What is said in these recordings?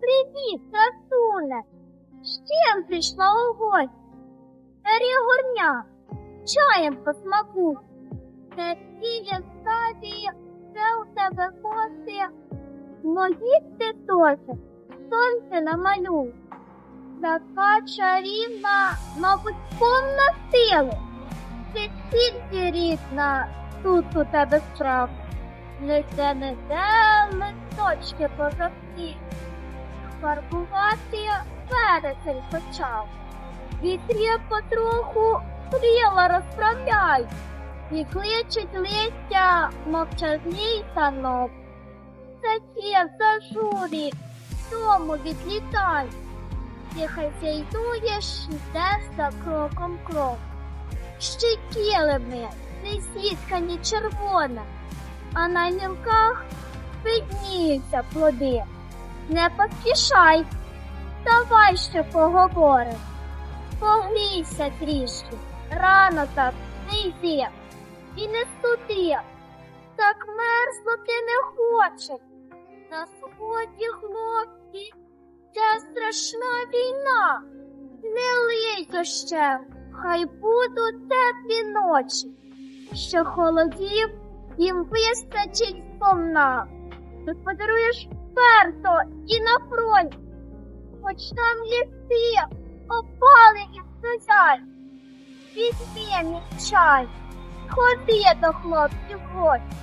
Привіт, красуне! З чим прийшла у гості? Старі горня, чаєм по смаку. Це ціля стадія, це у тебе коси. Мої ти теж, сонце намалюй. Така чарівна, мабуть, повна сили. Ти тільки рідна, тут у тебе страх. Лише не де листочки пожовті. Фарбувати вересень почав. Вітрє потроху крила розправляй. І кличуть листя мовчазний танок. Таке зажурі, дому відлітай. Тихай зайдуєш, йдеш за кроком крок. Ще й килими, не сіткані червона, а на гілках видніються плоди. Не поспішай, давай ще поговоримо. Погрійся трішки, рано так не йди і не суди. Так мерзло не хочеш. На сході хлопці, ця страшна війна. Не лий дощем, хай будуть теплі ночі. Що холодів їм вистачить сповна. Ти подаруєш перто і на фронт, хоч там ліси опалені стоять. Візьми мій чай, ходи до хлопців в гості.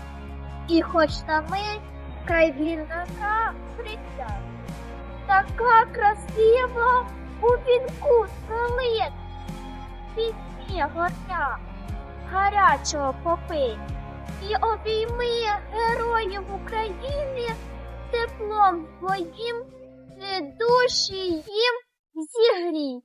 І хоч на мить край бліндaka присядь. Така красива у вінку столиць. Візьми горня, гарячого попий. І обійми героїв України теплом твоїм, ти душі їм зігрій.